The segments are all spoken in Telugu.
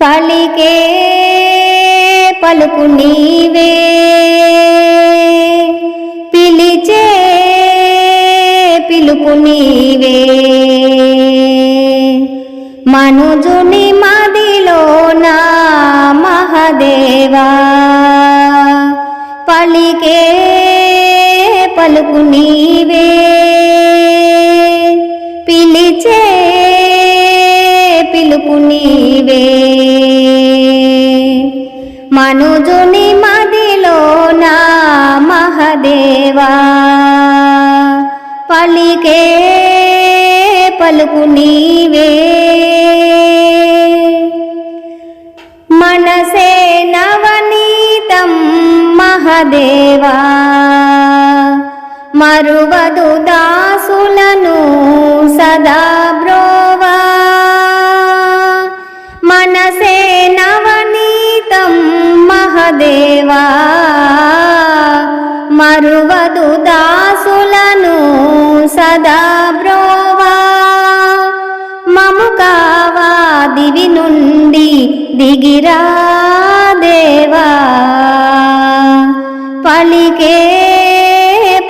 పలికే పలుకు నీవే. పిలిచే పిలుపు నీవే. మనుజుని మదిలో నా మహదేవా. పలికే పలుకు నీవే. పిలిచే పిలుపు నీవే. పలికే పలుకు నీవే. మనసే నవనీతం మహదేవా. మరువదు దాసులను సదా బ్రోవా. మనసే నవనీతం మహదేవా. మరు ఆది నుండి దిగిరా దేవా. పలికే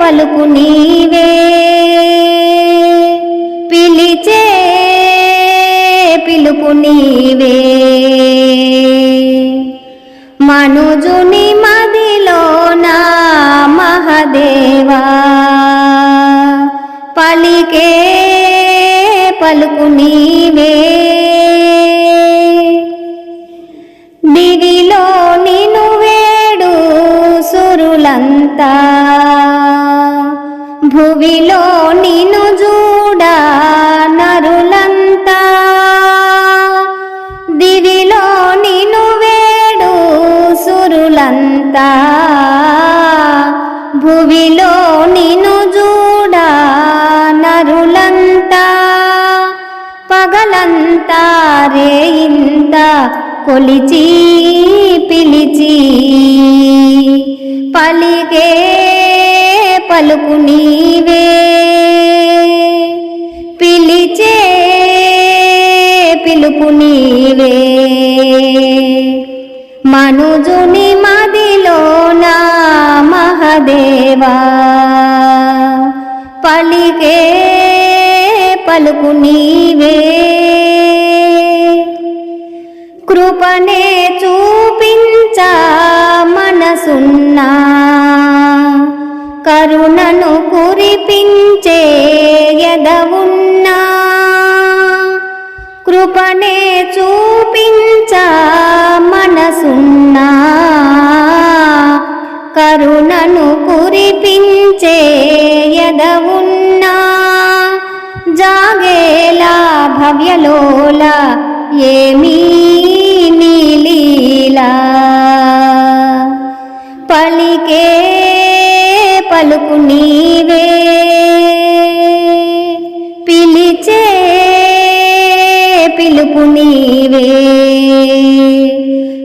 పలుకు నీవే. పిలిచే పిలుపు నీవే. మనుజుని మదిలో నా మహదేవా. పలికే పలుకు నీవే. సురులంతా భువిలో నిను చూడ నరులంతా దివిలో నిను వేడు సురులంతా భువిలో నిను చూడ నరులంతా పగలంతా రేయింత కొలిచి పిలిచి పలికే పలుకు నీవే. పిలిచే పిలుపు నీవే. మనుజుని మదిలోన మహదేవా. పలికే పలుకు నీవే. కృపనే చూపించ మనసున్నా కరుణను కురిపించే ఎదవున్నా కృపనే చూపించ మనసున్నా కరుణను కురిపించే ఎదవున్నా జాగేలా భవ్యలోల ఏమీ నీలీలా పలికే పలుకు నీవే. పిలిచే పిలుపు నీవే.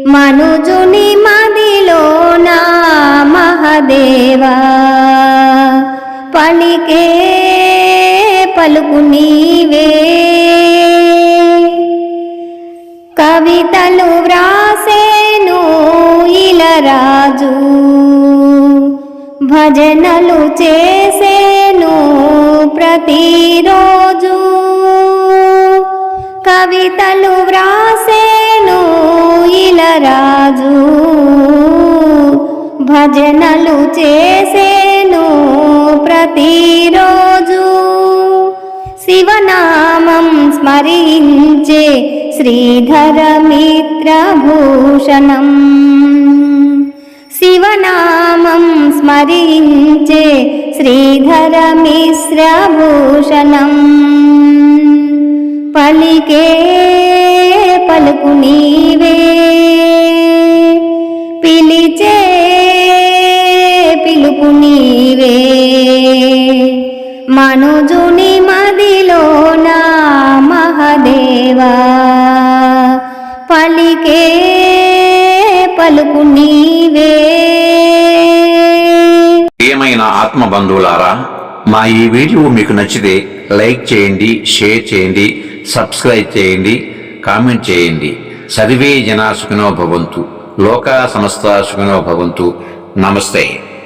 మనుజుని మదిలో నా మహదేవా. పలికే పలుకు నీవే. కవితలు వ్రాసే రాజు. భజనలు చేసేను ప్రతిరోజు. కవితలు వ్రాసేను ఇలరాజు భజనలు చేసేను ప్రతిరోజు. శివనామం స్మరించే శ్రీధర మిత్రభూషణం స్మరించే శ్రీధర మిశ్రభూషణం. పలికే పలుకు నీవే పిలిచే పిలుపు నీవే. మనుజుని మదిలో నా మహదేవా పలికే పలుకు నీవే. ప్రియమైన ఆత్మ బంధువులారా మా ఈ వీడియో మీకు నచ్చితే లైక్ చేయండి షేర్ చేయండి సబ్స్క్రైబ్ చేయండి కామెంట్ చేయండి. సర్వే జనా సుఖినో భవంతు. లోకా సమస్త సుఖినో భవంతు. నమస్తే.